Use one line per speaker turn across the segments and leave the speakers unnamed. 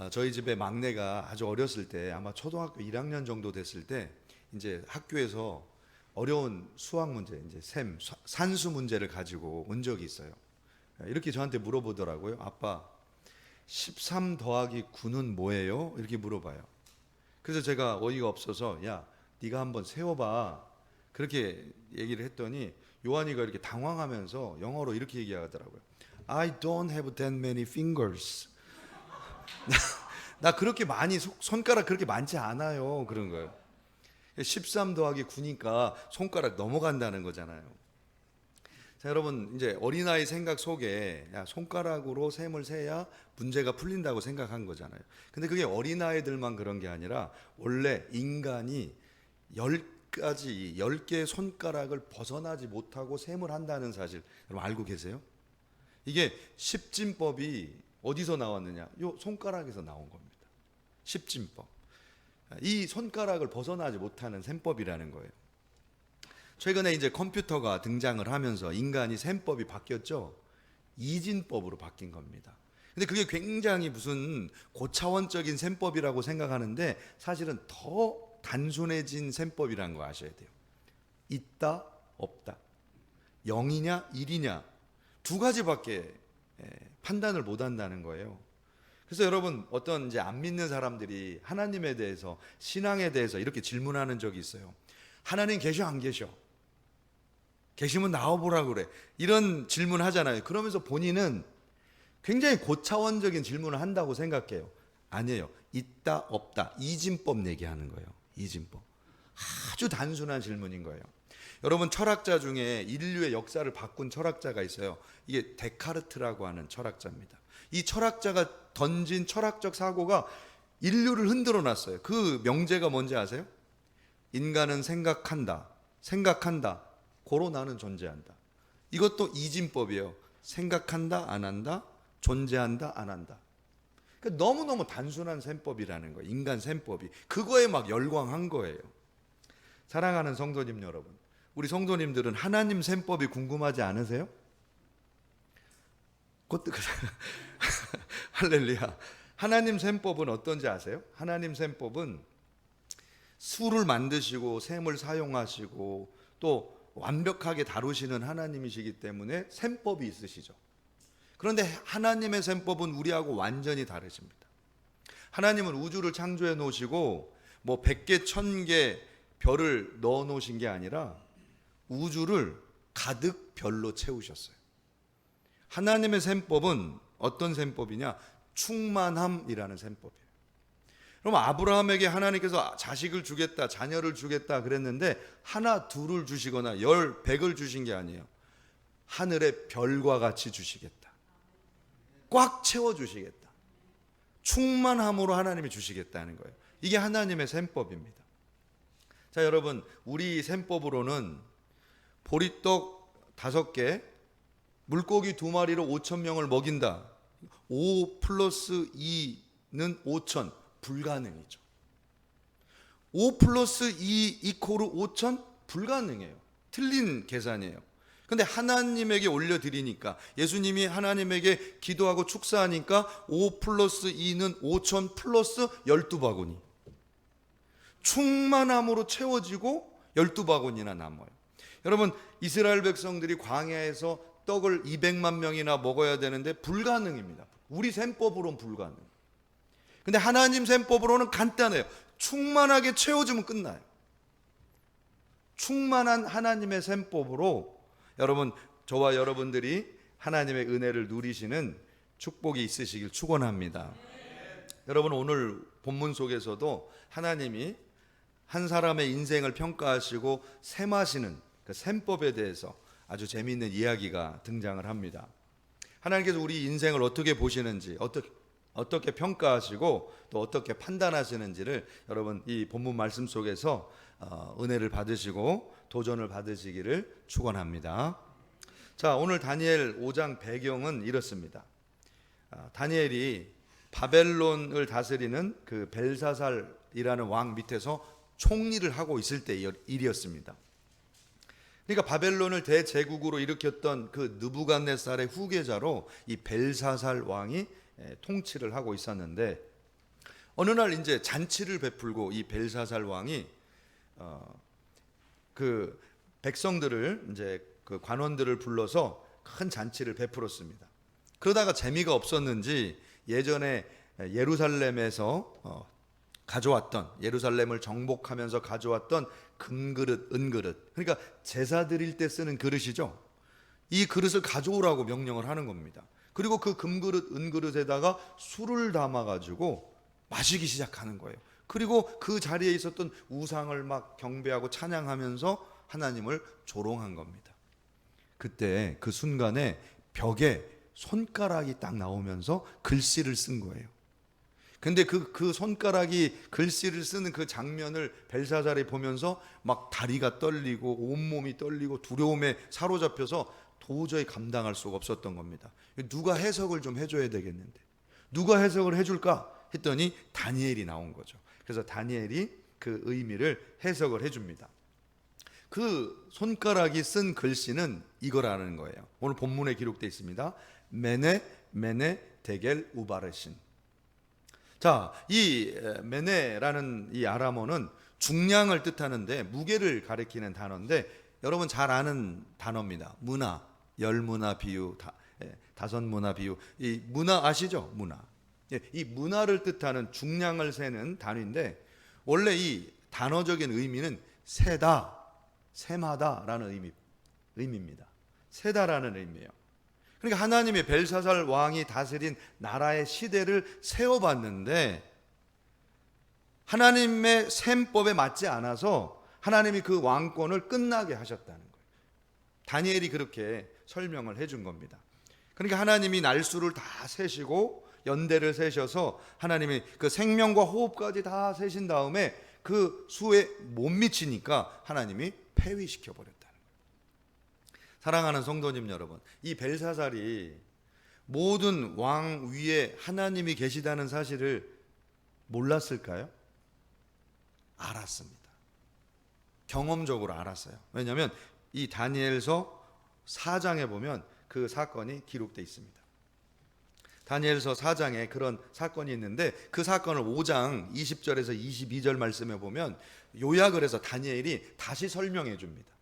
아, 저희 집에 막내가 아주 어렸을 때 아마 초등학교 1학년 정도 됐을 때 이제 학교에서 어려운 수학 문제, 이제 샘, 사- 산수 문제를 가지고 온 적이 있어요. 이렇게 저한테 물어보더라고요. 아빠, 13 더하기 9는 뭐예요? 이렇게 물어봐요. 그래서 제가 어이가 없어서 야, 네가 한번 세워봐. 그렇게 얘기를 했더니 요한이가 이렇게 당황하면서 영어로 이렇게 얘기하더라고요. I don't have that many fingers. 나 그렇게 많이 손- 손가락 그렇게 많지 않아요. 그런 거예요. 13 더하기 9니까 손가락 넘어간다는 거잖아요. 자, 여러분 이제 어린아이 생각 속에 야, 손가락으로 셈을 세야 문제가 풀린다고 생각한 거잖아요. 근데 그게 어린아이들만 그런 게 아니라 원래 인간이 열 가지 열 개의 손가락을 벗어나지 못하고 셈을 한다는 사실 여러분 알고 계세요? 이게 십진법이 어디서 나왔느냐? 요 손가락에서 나온 겁니다. 십진법. 이 손가락을 벗어나지 못하는 셈법이라는 거예요. 최근에 이제 컴퓨터가 등장을 하면서 인간이 셈법이 바뀌었죠. 이진법으로 바뀐 겁니다. 근데 그게 굉장히 무슨 고차원적인 셈법이라고 생각하는데 사실은 더 단순해진 셈법이라는 거 아셔야 돼요. 있다, 없다. 0이냐, 1이냐. 두 가지밖에 예, 판단을 못 한다는 거예요. 그래서 여러분 어떤 이제 안 믿는 사람들이 하나님에 대해서 신앙에 대해서 이렇게 질문하는 적이 있어요. 하나님 계셔 안 계셔? 계시면 나와보라 그래. 이런 질문 하잖아요. 그러면서 본인은 굉장히 고차원적인 질문을 한다고 생각해요. 아니에요. 있다 없다 이진법 얘기하는 거예요. 이진법. 아주 단순한 질문인 거예요. 여러분 철학자 중에 인류의 역사를 바꾼 철학자가 있어요. 이게 데카르트라고 하는 철학자입니다. 이 철학자가 던진 철학적 사고가 인류를 흔들어 놨어요. 그 명제가 뭔지 아세요? 인간은 생각한다. 생각한다. 고로 나는 존재한다. 이것도 이진법이에요. 생각한다, 안 한다, 존재한다, 안 한다. 그러니까 너무너무 단순한 셈법이라는 거예요. 인간 셈법이. 그거에 막 열광한 거예요. 사랑하는 성도님 여러분. 우리 성도님들은 하나님 셈법이 궁금하지 않으세요? 그것도 그래. 할렐루야. 하나님 셈법은 어떤지 아세요? 하나님 셈법은 수를 만드시고 셈을 사용하시고 또 완벽하게 다루시는 하나님이시기 때문에 셈법이 있으시죠. 그런데 하나님의 셈법은 우리하고 완전히 다르십니다. 하나님은 우주를 창조해 놓으시고 뭐 100개, 1000개 별을 넣어 놓으신 게 아니라 우주를 가득 별로 채우셨어요. 하나님의 셈법은 어떤 셈법이냐? 충만함이라는 셈법이에요. 그럼 아브라함에게 하나님께서 자식을 주겠다, 자녀를 주겠다 그랬는데 하나, 둘을 주시거나 열, 백을 주신 게 아니에요. 하늘의 별과 같이 주시겠다. 꽉 채워 주시겠다. 충만함으로 하나님이 주시겠다는 거예요. 이게 하나님의 셈법입니다. 자, 여러분, 우리 셈법으로는 보리떡 다섯 개, 물고기 두 마리로 5천 명을 먹인다. 5 플러스 2는 5천 불가능이죠. 5 플러스 2 이코르 5천 불가능해요. 틀린 계산이에요. 근데 하나님에게 올려드리니까 예수님이 하나님에게 기도하고 축사하니까 5 플러스 2는 5천 플러스 12바구니. 충만함으로 채워지고 12바구니나 남아요. 여러분 이스라엘 백성들이 광야에서 떡을 200만 명이나 먹어야 되는데 불가능입니다. 우리 셈법으로는 불가능. 근데 하나님 셈법으로는 간단해요. 충만하게 채워주면 끝나요. 충만한 하나님의 셈법으로 여러분 저와 여러분들이 하나님의 은혜를 누리시는 축복이 있으시길 축원합니다. 여러분 오늘 본문 속에서도 하나님이 한 사람의 인생을 평가하시고 셈하시는 그 셈법에 대해서 아주 재미있는 이야기가 등장을 합니다. 하나님께서 우리 인생을 어떻게 보시는지, 어떻게 어떻게 평가하시고 또 어떻게 판단하시는지를 여러분 이 본문 말씀 속에서 어, 은혜를 받으시고 도전을 받으시기를 축원합니다. 자, 오늘 다니엘 5장 배경은 이렇습니다. 아, 다니엘이 바벨론을 다스리는 그 벨사살이라는 왕 밑에서 총리를 하고 있을 때 일이었습니다. 그러니까 바벨론을 대제국으로 일으켰던 그 느부갓네살의 후계자로 이 벨사살 왕이 통치를 하고 있었는데 어느 날 이제 잔치를 베풀고 이 벨사살 왕이 어, 그 백성들을 이제 그 관원들을 불러서 큰 잔치를 베풀었습니다. 그러다가 재미가 없었는지 예전에 예루살렘에서 어, 가져왔던 예루살렘을 정복하면서 가져왔던 금그릇, 은그릇. 그러니까 제사 드릴 때 쓰는 그릇이죠. 이 그릇을 가져오라고 명령을 하는 겁니다. 그리고 그 금그릇, 은그릇에다가 술을 담아 가지고 마시기 시작하는 거예요. 그리고 그 자리에 있었던 우상을 막 경배하고 찬양하면서 하나님을 조롱한 겁니다. 그때 그 순간에 벽에 손가락이 딱 나오면서 글씨를 쓴 거예요. 근데 그, 그 손가락이 글씨를 쓰는 그 장면을 벨사살이 보면서 막 다리가 떨리고 온몸이 떨리고 두려움에 사로잡혀서 도저히 감당할 수가 없었던 겁니다. 누가 해석을 좀 해줘야 되겠는데. 누가 해석을 해줄까? 했더니 다니엘이 나온 거죠. 그래서 다니엘이 그 의미를 해석을 해줍니다. 그 손가락이 쓴 글씨는 이거라는 거예요. 오늘 본문에 기록되어 있습니다. 메네 메네 데겔 우바르신. 자, 이 메네라는 이 아람어는 중량을 뜻하는데 무게를 가리키는 단어인데 여러분 잘 아는 단어입니다. 문화, 열문화 비유, 다, 예, 다섯 문화 비유. 이 문화 아시죠? 문화. 예, 이 문화를 뜻하는 중량을 세는 단위인데 원래 이 단어적인 의미는 세다, 세마다라는 의미 의미입니다. 세다라는 의미예요. 그러니까 하나님의 벨사살 왕이 다스린 나라의 시대를 세워봤는데 하나님의 셈법에 맞지 않아서 하나님이 그 왕권을 끝나게 하셨다는 거예요. 다니엘이 그렇게 설명을 해준 겁니다. 그러니까 하나님이 날수를 다 세시고 연대를 세셔서 하나님이 그 생명과 호흡까지 다 세신 다음에 그 수에 못 미치니까 하나님이 폐위시켜 거예요. 사랑하는 성도님 여러분, 이 벨사살이 모든 왕 위에 하나님이 계시다는 사실을 몰랐을까요? 알았습니다. 경험적으로 알았어요. 왜냐하면 이 다니엘서 4장에 보면 그 사건이 기록되어 있습니다. 다니엘서 4장에 그런 사건이 있는데 그 사건을 5장 20절에서 22절 말씀에 보면 요약을 해서 다니엘이 다시 설명해 줍니다.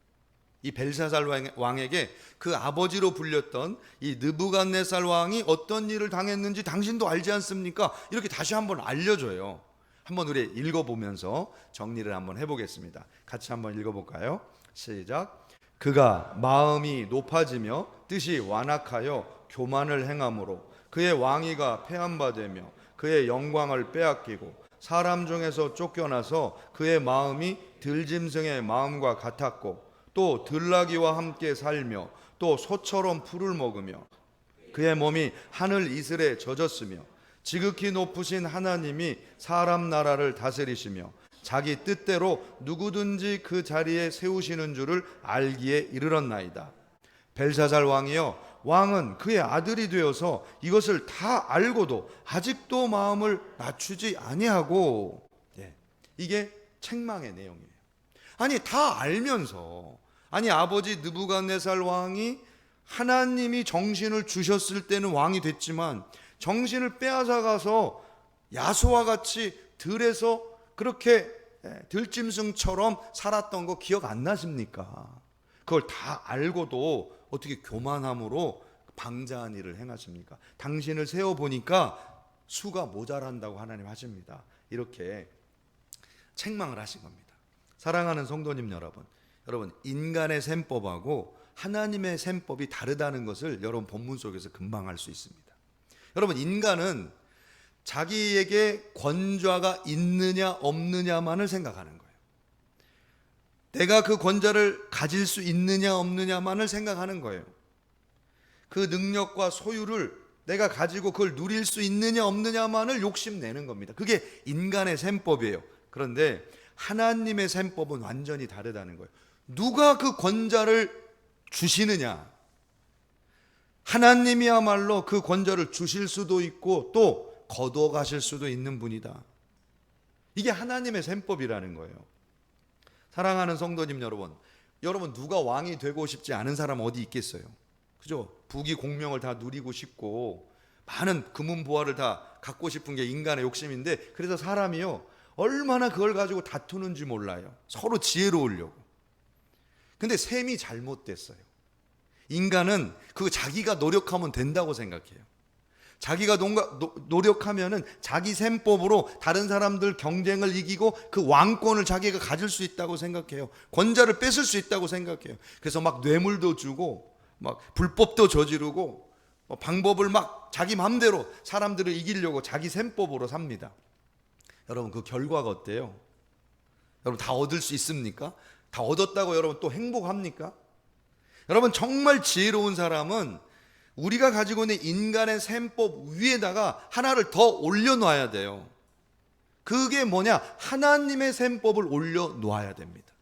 이 벨사살 왕에게 그 아버지로 불렸던 이 느부갓네살 왕이 어떤 일을 당했는지 당신도 알지 않습니까? 이렇게 다시 한번 알려줘요. 한번 우리 읽어보면서 정리를 한번 해보겠습니다. 같이 한번 읽어볼까요? 시작. 그가 마음이 높아지며 뜻이 완악하여 교만을 행함으로 그의 왕위가 폐한바되며 그의 영광을 빼앗기고 사람 중에서 쫓겨나서 그의 마음이 들짐승의 마음과 같았고 또 들나귀와 함께 살며 또 소처럼 풀을 먹으며 그의 몸이 하늘 이슬에 젖었으며 지극히 높으신 하나님이 사람 나라를 다스리시며 자기 뜻대로 누구든지 그 자리에 세우시는 줄을 알기에 이르렀나이다. 벨사살 왕이여 왕은 그의 아들이 되어서 이것을 다 알고도 아직도 마음을 낮추지 아니하고 예, 이게 책망의 내용이에요. 아니 다 알면서 아니 아버지 느부갓네살 왕이 하나님이 정신을 주셨을 때는 왕이 됐지만 정신을 빼앗아 가서 야수와 같이 들에서 그렇게 예, 들짐승처럼 살았던 거 기억 안 나십니까? 그걸 다 알고도 어떻게 교만함으로 방자한 일을 행하십니까? 당신을 세워 보니까 수가 모자란다고 하나님 하십니다. 이렇게 책망을 하신 겁니다. 사랑하는 성도님 여러분, 여러분 인간의 셈법하고 하나님의 셈법이 다르다는 것을 여러분 본문 속에서 금방 알 수 있습니다. 여러분 인간은 자기에게 권좌가 있느냐 없느냐만을 생각하는 거예요. 내가 그 권좌를 가질 수 있느냐 없느냐만을 생각하는 거예요. 그 능력과 소유를 내가 가지고 그걸 누릴 수 있느냐 없느냐만을 욕심내는 겁니다. 그게 인간의 셈법이에요. 그런데 하나님의 셈법은 완전히 다르다는 거예요. 누가 그 권자를 주시느냐? 하나님이야말로 그 권자를 주실 수도 있고 또 거둬 가실 수도 있는 분이다. 이게 하나님의 셈법이라는 거예요. 사랑하는 성도님 여러분, 여러분 누가 왕이 되고 싶지 않은 사람 어디 있겠어요? 그죠? 부귀 공명을 다 누리고 싶고 많은 금은 보화를 다 갖고 싶은 게 인간의 욕심인데 그래서 사람이요 얼마나 그걸 가지고 다투는지 몰라요. 서로 지혜로우려고. 근데 셈이 잘못됐어요. 인간은 그 자기가 노력하면 된다고 생각해요. 자기가 농가, 노, 노력하면은 자기 셈법으로 다른 사람들 경쟁을 이기고 그 왕권을 자기가 가질 수 있다고 생각해요. 권자를 뺏을 수 있다고 생각해요. 그래서 막 뇌물도 주고 막 불법도 저지르고 뭐 방법을 막 자기 마음대로 사람들을 이기려고 자기 셈법으로 삽니다. 여러분 그 결과가 어때요? 여러분 다 얻을 수 있습니까? 다 얻었다고 여러분 또 행복합니까? 여러분 정말 지혜로운 사람은 우리가 가지고 있는 인간의 셈법 위에다가 하나를 더 올려놔야 돼요. 그게 뭐냐? 하나님의 셈법을 올려놓아야 됩니다.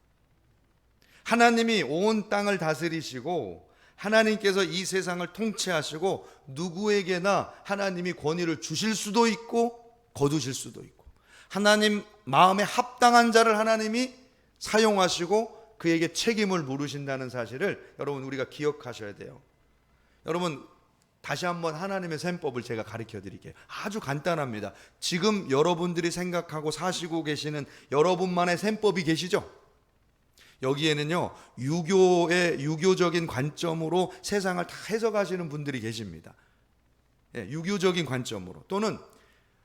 하나님이 온 땅을 다스리시고 하나님께서 이 세상을 통치하시고 누구에게나 하나님이 권위를 주실 수도 있고 거두실 수도 있고 하나님 마음에 합당한 자를 하나님이 사용하시고 그에게 책임을 물으신다는 사실을 여러분 우리가 기억하셔야 돼요. 여러분 다시 한번 하나님의 셈법을 제가 가르쳐 드릴게요. 아주 간단합니다. 지금 여러분들이 생각하고 사시고 계시는 여러분만의 셈법이 계시죠? 여기에는요, 유교의 유교적인 관점으로 세상을 다 해석하시는 분들이 계십니다. 예, 유교적인 관점으로 또는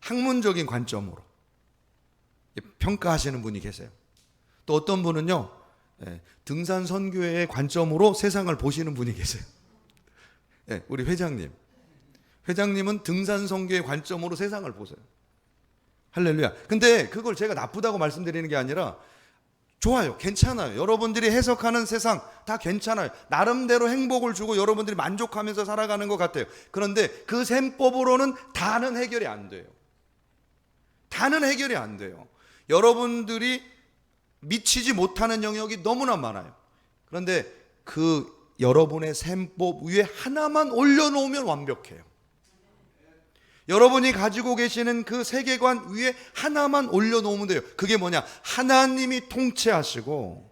학문적인 관점으로 예, 평가하시는 분이 계세요. 또 어떤 분은요, 예, 등산 선교의 관점으로 세상을 보시는 분이 계세요. 예, 우리 회장님. 회장님은 등산 선교의 관점으로 세상을 보세요. 할렐루야. 근데 그걸 제가 나쁘다고 말씀드리는 게 아니라 좋아요. 괜찮아요. 여러분들이 해석하는 세상 다 괜찮아요. 나름대로 행복을 주고 여러분들이 만족하면서 살아가는 것 같아요. 그런데 그 셈법으로는 다는 해결이 안 돼요. 다는 해결이 안 돼요. 여러분들이 미치지 못하는 영역이 너무나 많아요. 그런데 그 여러분의 셈법 위에 하나만 올려놓으면 완벽해요. 여러분이 가지고 계시는 그 세계관 위에 하나만 올려놓으면 돼요. 그게 뭐냐? 하나님이 통치하시고,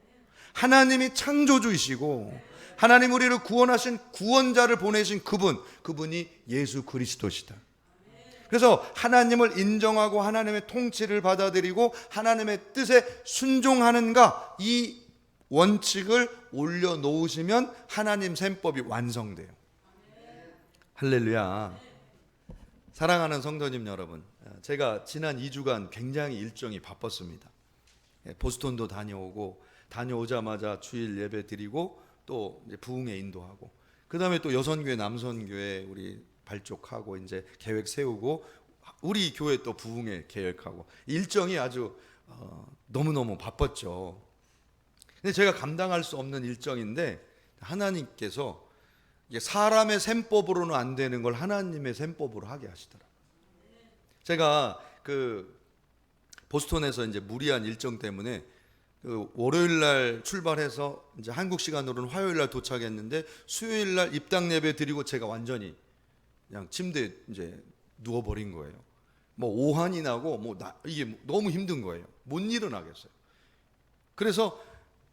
하나님이 창조주이시고, 하나님 우리를 구원하신 구원자를 보내신 그분, 그분이 예수 그리스도시다. 그래서 하나님을 인정하고 하나님의 통치를 받아들이고 하나님의 뜻에 순종하는가 이 원칙을 올려놓으시면 하나님 셈법이 완성돼요. 할렐루야. 사랑하는 성도님 여러분, 제가 지난 2주간 굉장히 일정이 바빴습니다. 예, 보스턴도 다녀오고 다녀오자마자 주일 예배 드리고 또 부흥회 인도하고 그 다음에 또 여선교회 남선교회 우리 발족하고 이제 계획 세우고 우리 교회 또 부흥회 계획하고 일정이 아주 어, 너무너무 바빴죠. 근데 제가 감당할 수 없는 일정인데 하나님께서 사람의 셈법으로는 안 되는 걸 하나님의 셈법으로 하게 하시더라고요. 제가 그 보스턴에서 이제 무리한 일정 때문에 그 월요일 날 출발해서 이제 한국 시간으로는 화요일 날 도착했는데 수요일 날 입당 예배 드리고 제가 완전히 그냥 침대에 이제 누워 버린 거예요. 뭐 오한이 나고 뭐 나, 이게 너무 힘든 거예요. 못 일어나겠어요. 그래서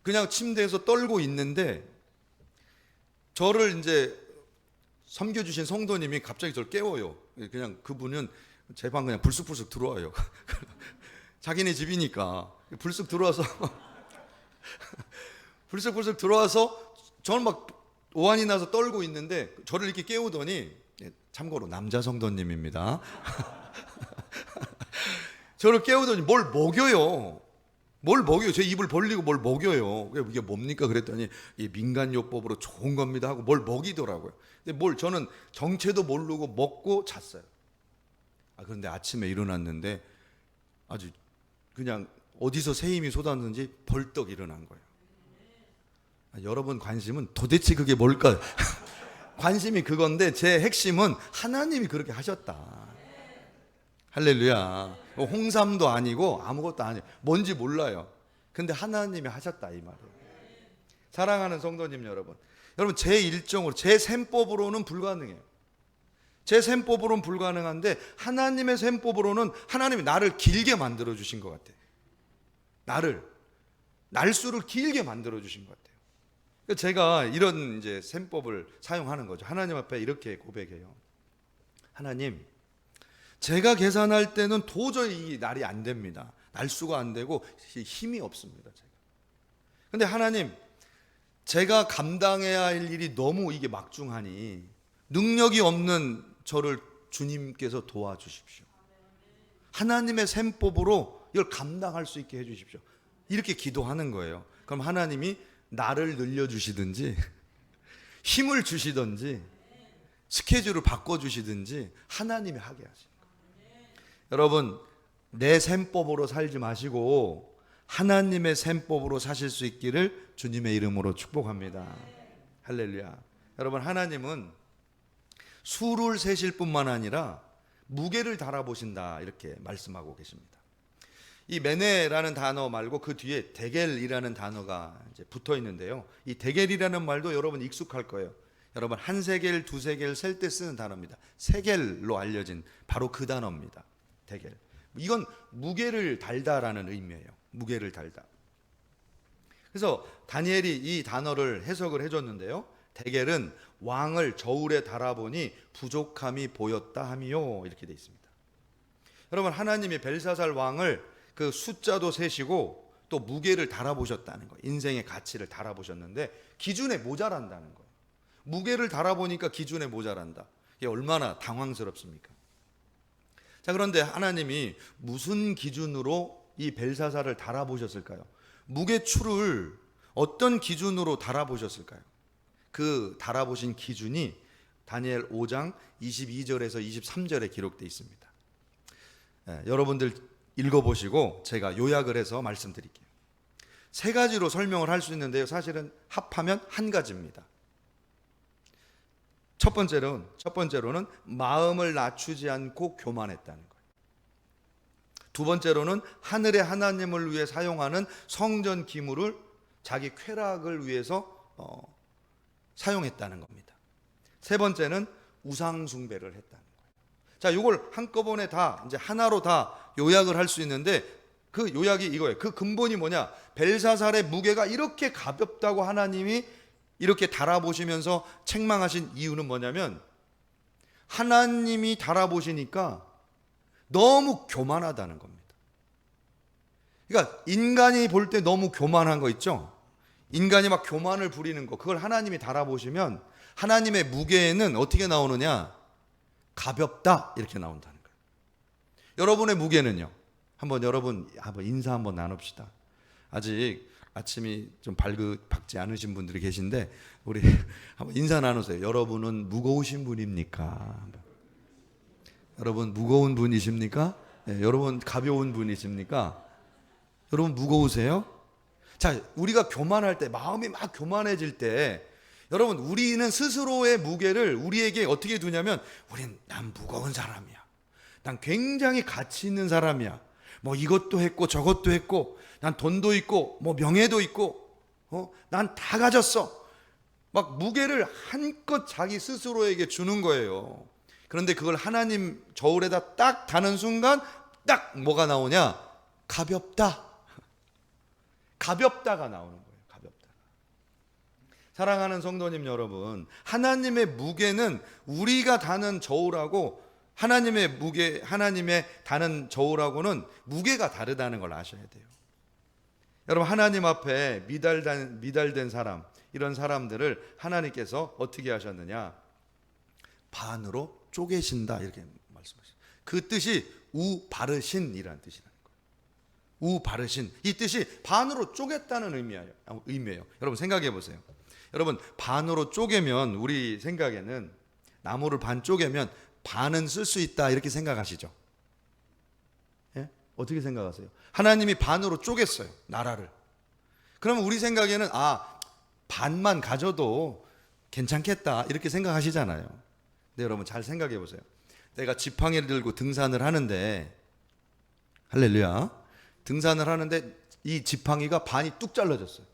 그냥 침대에서 떨고 있는데 저를 이제 섬겨 주신 성도님이 갑자기 저를 깨워요. 그냥 그분은 제 방 그냥 불쑥불쑥 들어와요. 자기네 집이니까 불쑥 들어와서 불쑥불쑥 들어와서 저는 막 오한이 나서 떨고 있는데 저를 이렇게 깨우더니 예, 참고로 남자 성도님입니다. 저를 깨우더니 뭘 먹여요. 뭘 먹여요? 제 입을 벌리고 뭘 먹여요? 이게 뭡니까? 그랬더니 이 민간요법으로 좋은 겁니다 하고 뭘 먹이더라고요. 근데 뭘 저는 정체도 모르고 먹고 잤어요. 아 그런데 아침에 일어났는데 아주 그냥 어디서 새 힘이 쏟았는지 벌떡 일어난 거예요. 아, 여러분 관심은 도대체 그게 뭘까? 관심이 그건데 제 핵심은 하나님이 그렇게 하셨다. 할렐루야. 뭐 홍삼도 아니고 아무것도 아니에요. 뭔지 몰라요. 근데 하나님이 하셨다 이 말이에요. 사랑하는 성도님 여러분. 여러분 제 일정으로 제 셈법으로는 불가능해요. 제 셈법으로는 불가능한데 하나님의 셈법으로는 하나님이 나를 길게 만들어 주신 것 같아요. 나를 날수를 길게 만들어 주신 것 같아요. 그러니까 제가 이런 이제 셈법을 사용하는 거죠. 하나님 앞에 이렇게 고백해요. 하나님, 제가 계산할 때는 도저히 이 날이 안 됩니다. 날수가 안 되고 힘이 없습니다. 제가. 근데 하나님, 제가 감당해야 할 일이 너무 이게 막중하니 능력이 없는 저를 주님께서 도와주십시오. 하나님의 셈법으로 이걸 감당할 수 있게 해주십시오. 이렇게 기도하는 거예요. 그럼 하나님이 나를 늘려주시든지 힘을 주시든지 스케줄을 바꿔주시든지 하나님이 하게 거예요. 여러분 내 셈법으로 살지 마시고 하나님의 셈법으로 사실 수 있기를 주님의 이름으로 축복합니다. 할렐루야. 여러분 하나님은 수를 세실 뿐만 아니라 무게를 달아보신다 이렇게 말씀하고 계십니다. 이 메네라는 단어 말고 그 뒤에 데겔이라는 단어가 이제 붙어 있는데요. 이 데겔이라는 말도 여러분 익숙할 거예요. 여러분 한 세겔, 두 세겔 셀 때 쓰는 단어입니다. 세겔로 알려진 바로 그 단어입니다. 데겔. 이건 무게를 달다라는 의미예요. 무게를 달다. 그래서 다니엘이 이 단어를 해석을 해줬는데요. 데겔은 왕을 저울에 달아보니 부족함이 보였다 함이요 이렇게 돼 있습니다. 여러분 하나님이 벨사살 왕을 그 숫자도 세시고 또 무게를 달아보셨다는 거예요. 인생의 가치를 달아보셨는데 기준에 모자란다는 거예요. 무게를 달아보니까 기준에 모자란다. 이게 얼마나 당황스럽습니까? 자 그런데 하나님이 무슨 기준으로 이 벨사살을 달아보셨을까요? 무게추를 어떤 기준으로 달아보셨을까요? 그 달아보신 기준이 다니엘 5장 22절에서 23절에 기록되어 있습니다. 예, 여러분들 읽어보시고 제가 요약을 해서 말씀드릴게요. 세 가지로 설명을 할 수 있는데요. 사실은 합하면 한 가지입니다. 첫 번째로는 첫 번째로는 마음을 낮추지 않고 교만했다는 거예요. 두 번째로는 하늘의 하나님을 위해 사용하는 성전 기물을 자기 쾌락을 위해서 어, 사용했다는 겁니다. 세 번째는 우상 숭배를 했다는 거예요. 자, 이걸 한꺼번에 다 이제 하나로 다 요약을 할 수 있는데 그 요약이 이거예요. 그 근본이 뭐냐? 벨사살의 무게가 이렇게 가볍다고 하나님이 이렇게 달아보시면서 책망하신 이유는 뭐냐면 하나님이 달아보시니까 너무 교만하다는 겁니다. 그러니까 인간이 볼 때 너무 교만한 거 있죠? 인간이 막 교만을 부리는 거 그걸 하나님이 달아보시면 하나님의 무게에는 어떻게 나오느냐? 가볍다 이렇게 나온다는 거예요. 여러분의 무게는요? 한번 여러분 한번 인사 한번 나눕시다. 아직 아침이 좀 밝, 밝지 않으신 분들이 계신데 우리 한번 인사 나누세요. 여러분은 무거우신 분입니까? 여러분 무거운 분이십니까? 네, 여러분 가벼운 분이십니까? 여러분 무거우세요? 자, 우리가 교만할 때 마음이 막 교만해질 때 여러분 우리는 스스로의 무게를 우리에게 어떻게 두냐면 우린 난 무거운 사람이야. 난 굉장히 가치 있는 사람이야. 뭐 이것도 했고 저것도 했고 난 돈도 있고 뭐 명예도 있고 어? 난 다 가졌어. 막 무게를 한껏 자기 스스로에게 주는 거예요. 그런데 그걸 하나님 저울에다 딱 다는 순간 딱 뭐가 나오냐? 가볍다. 가볍다가 나오는 거예요. 사랑하는 성도님 여러분, 하나님의 무게는 우리가 다는 저울하고 하나님의 무게, 하나님의 다는 저울하고는 무게가 다르다는 걸 아셔야 돼요. 여러분 하나님 앞에 미달된 미달된 사람 이런 사람들을 하나님께서 어떻게 하셨느냐? 반으로 쪼개신다 이렇게 말씀하셨어요. 그 뜻이 우바르신이라는 뜻이라는 거예요. 우바르신 이 뜻이 반으로 쪼갰다는 의미예요. 의미예요. 여러분 생각해 보세요. 여러분 반으로 쪼개면 우리 생각에는 나무를 반 쪼개면 반은 쓸 수 있다 이렇게 생각하시죠. 예? 어떻게 생각하세요? 하나님이 반으로 쪼갰어요. 나라를. 그러면 우리 생각에는 아 반만 가져도 괜찮겠다 이렇게 생각하시잖아요. 근데 여러분 잘 생각해 보세요. 내가 지팡이를 들고 등산을 하는데 할렐루야. 등산을 하는데 이 지팡이가 반이 뚝 잘라졌어요.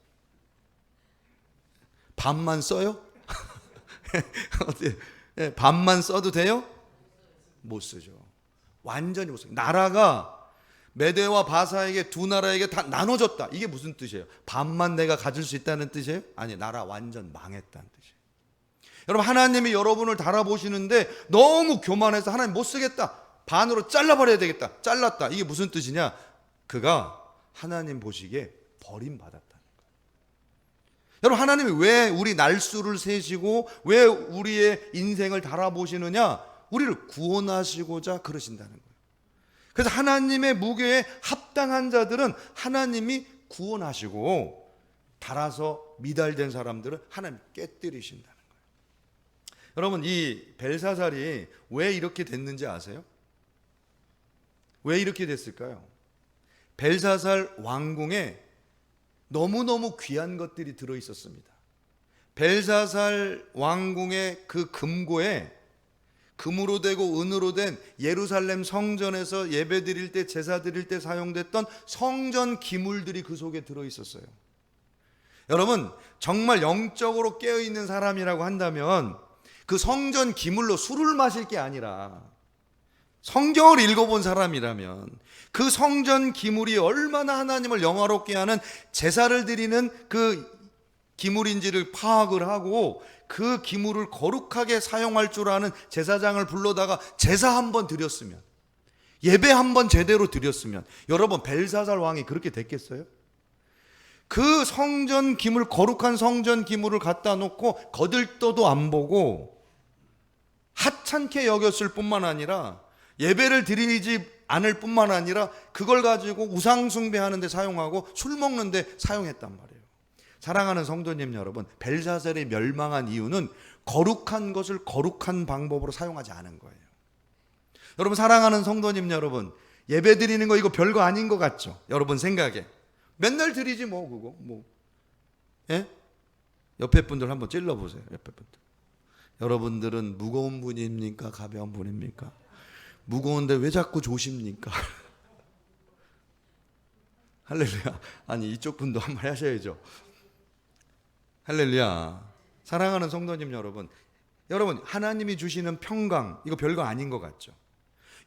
반만 써요? 어떻게 예, 반만 써도 돼요? 못 쓰죠. 완전히 못 써요. 나라가 메대와 바사에게 두 나라에게 다 나눠졌다. 이게 무슨 뜻이에요? 반만 내가 가질 수 있다는 뜻이에요? 아니, 나라 완전 망했다는 뜻이에요. 여러분 하나님이 여러분을 달아보시는데 너무 교만해서 하나님 못 쓰겠다. 반으로 잘라버려야 되겠다. 잘랐다. 이게 무슨 뜻이냐? 그가 하나님 보시기에 버림받았다는 거예요. 여러분 하나님이 왜 우리 날수를 세시고 왜 우리의 인생을 달아보시느냐? 우리를 구원하시고자 그러신다는 거예요. 그래서 하나님의 무게에 합당한 자들은 하나님이 구원하시고 달아서 미달된 사람들은 하나님 깨뜨리신다는 거예요. 여러분 이 벨사살이 왜 이렇게 됐는지 아세요? 왜 이렇게 됐을까요? 벨사살 왕궁에 너무너무 귀한 것들이 들어 있었습니다. 벨사살 왕궁의 그 금고에 금으로 되고 은으로 된 예루살렘 성전에서 예배 드릴 때 제사 드릴 때 사용됐던 성전 기물들이 그 속에 들어 있었어요. 여러분 정말 영적으로 깨어 있는 사람이라고 한다면 그 성전 기물로 술을 마실 게 아니라 성경을 읽어본 사람이라면 그 성전 기물이 얼마나 하나님을 영화롭게 하는 제사를 드리는 그 기물인지를 파악을 하고 그 기물을 거룩하게 사용할 줄 아는 제사장을 불러다가 제사 한 번 드렸으면 예배 한 번 제대로 드렸으면 여러분 벨사살 왕이 그렇게 됐겠어요? 그 성전 기물 거룩한 성전 기물을 갖다 놓고 거들떠도 안 보고 하찮게 여겼을 뿐만 아니라 예배를 드리지 않을 뿐만 아니라 그걸 가지고 우상 숭배하는 데 사용하고 술 먹는 데 사용했단 말이에요. 사랑하는 성도님 여러분, 벨사살이 멸망한 이유는 거룩한 것을 거룩한 방법으로 사용하지 않은 거예요. 여러분 사랑하는 성도님 여러분, 예배 드리는 거 이거 별거 아닌 것 같죠? 여러분 생각에 맨날 드리지 뭐 그거 뭐 예? 옆에 분들 한번 찔러 보세요. 옆에 분들. 여러분들은 무거운 분입니까? 가벼운 분입니까? 무거운데 왜 자꾸 조십니까? 할렐루야. 아니 이쪽 분도 한번 하셔야죠. 할렐루야. 사랑하는 성도님 여러분. 여러분 하나님이 주시는 평강 이거 별거 아닌 것 같죠.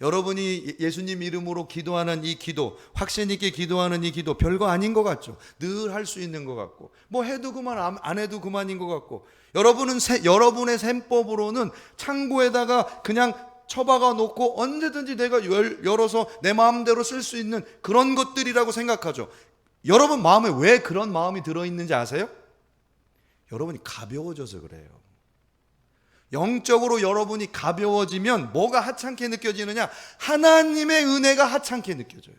여러분이 예수님 이름으로 기도하는 이 기도, 확신 있게 기도하는 이 기도 별거 아닌 것 같죠. 늘 할 수 있는 것 같고, 뭐 해도 그만 안- 안 해도 그만인 것 같고, 여러분은 세- 여러분의 셈법으로는 창고에다가 그냥 처박아 놓고 언제든지 내가 열, 열어서 내 마음대로 쓸 수 있는 그런 것들이라고 생각하죠. 여러분 마음에 왜 그런 마음이 들어 있는지 아세요? 여러분이 가벼워져서 그래요. 영적으로 여러분이 가벼워지면 뭐가 하찮게 느껴지느냐? 하나님의 은혜가 하찮게 느껴져요.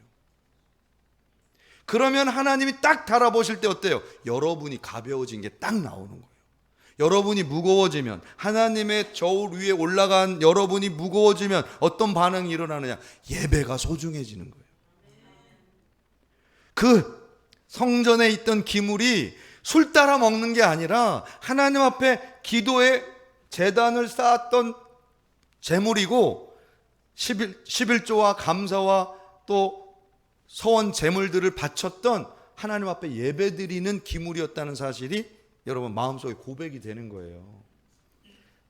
그러면 하나님이 딱 달아보실 때 어때요? 여러분이 가벼워진 게 딱 나오는 거예요. 여러분이 무거워지면 하나님의 저울 위에 올라간 여러분이 무거워지면 어떤 반응이 일어나느냐? 예배가 소중해지는 거예요. 그 성전에 있던 기물이 술 따라 먹는 게 아니라 하나님 앞에 기도의 재단을 쌓았던 재물이고 11, 11조와 감사와 또 서원 재물들을 바쳤던 하나님 앞에 예배드리는 기물이었다는 사실이 여러분 마음속에 고백이 되는 거예요.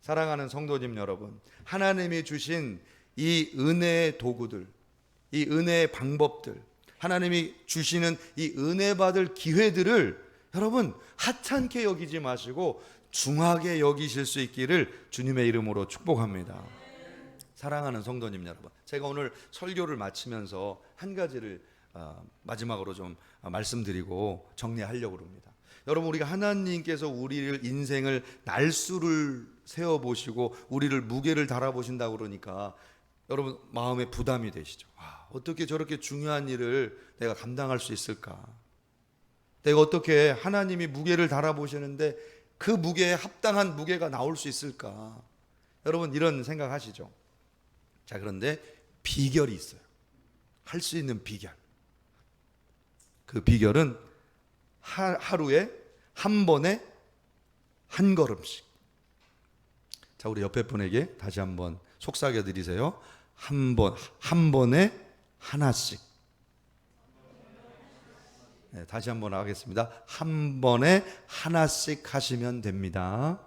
사랑하는 성도님 여러분, 하나님이 주신 이 은혜의 도구들, 이 은혜의 방법들, 하나님이 주시는 이 은혜 받을 기회들을 여러분 하찮게 여기지 마시고 중하게 여기실 수 있기를 주님의 이름으로 축복합니다. 사랑하는 성도님 여러분, 제가 오늘 설교를 마치면서 한 가지를 어, 마지막으로 좀 어, 말씀드리고 정리하려고 합니다. 여러분 우리가 하나님께서 우리를 인생을 날수를 세워 보시고 우리를 무게를 달아 보신다 그러니까 여러분 마음에 부담이 되시죠. 아, 어떻게 저렇게 중요한 일을 내가 감당할 수 있을까? 내가 어떻게 하나님이 무게를 달아 보시는데 그 무게에 합당한 무게가 나올 수 있을까? 여러분 이런 생각하시죠? 자 그런데 비결이 있어요. 할 수 있는 비결. 그 비결은 하, 하루에 한 번에 한 걸음씩. 자 우리 옆에 분에게 다시 한번 속삭여 드리세요. 한 번, 한 번에 하나씩. 네, 다시 한번 하겠습니다. 한 번에 하나씩 하시면 됩니다.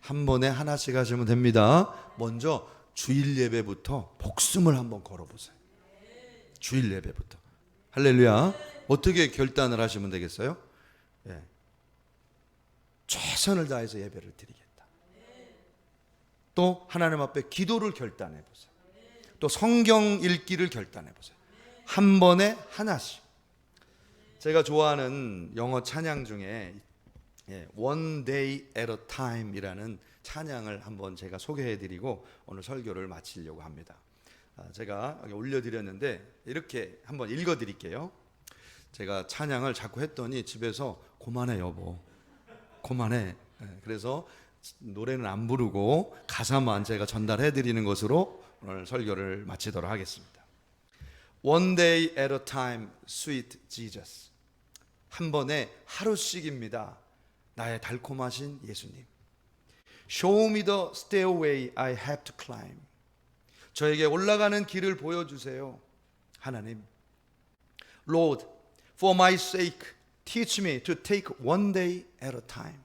한 번에 하나씩 하시면 됩니다. 먼저 주일 예배부터 목숨을 한번 걸어보세요. 주일 예배부터. 할렐루야. 어떻게 결단을 하시면 되겠어요? 예. 최선을 다해서 예배를 드리겠다. 또 하나님 앞에 기도를 결단해 보세요. 또 성경 읽기를 결단해 보세요. 한 번에 하나씩. 제가 좋아하는 영어 찬양 중에 예, One Day at a Time이라는 찬양을 한번 제가 소개해 드리고 오늘 설교를 마치려고 합니다. 아, 제가 올려드렸는데 이렇게 한번 읽어드릴게요. 제가 찬양을 자꾸 했더니 집에서 고만해 여보, 고만해. 예, 그래서 노래는 안 부르고 가사만 제가 전달해 드리는 것으로 오늘 설교를 마치도록 하겠습니다. One day at a time, sweet Jesus. 한 번에 하루씩입니다. 나의 달콤하신 예수님. Show me the stairway I have to climb. 저에게 올라가는 길을 보여주세요. 하나님. Lord, for my sake, teach me to take one day at a time.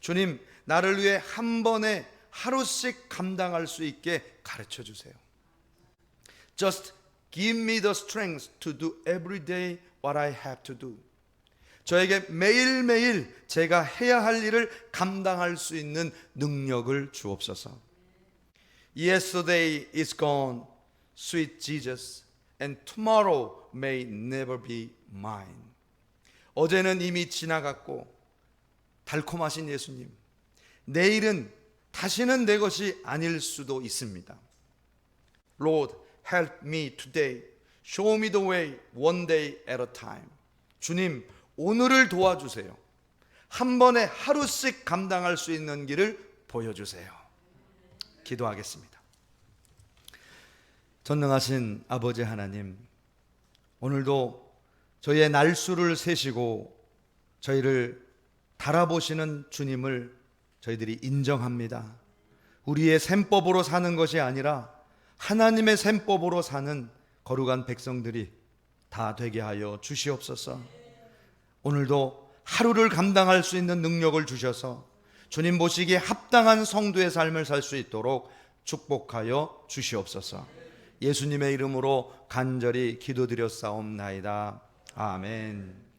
주님, 나를 위해 한 번에 하루씩 감당할 수 있게 가르쳐 주세요. Just give me the strength to do every day what I have to do. 저에게 매일매일 제가 해야 할 일을 감당할 수 있는 능력을 주옵소서. Yesterday is gone, sweet Jesus, and tomorrow may never be mine. 어제는 이미 지나갔고 달콤하신 예수님, 내일은 다시는 내 것이 아닐 수도 있습니다. Lord, help me today. Show me the way one day at a time. 주님, 오늘을 도와주세요. 한 번에 하루씩 감당할 수 있는 길을 보여주세요. 기도하겠습니다. 전능하신 아버지 하나님, 오늘도 저희의 날수를 세시고 저희를 달아보시는 주님을 저희들이 인정합니다. 우리의 셈법으로 사는 것이 아니라 하나님의 셈법으로 사는 거룩한 백성들이 다 되게 하여 주시옵소서. 오늘도 하루를 감당할 수 있는 능력을 주셔서 주님 보시기에 합당한 성도의 삶을 살 수 있도록 축복하여 주시옵소서. 예수님의 이름으로 간절히 기도드렸사옵나이다. 아멘.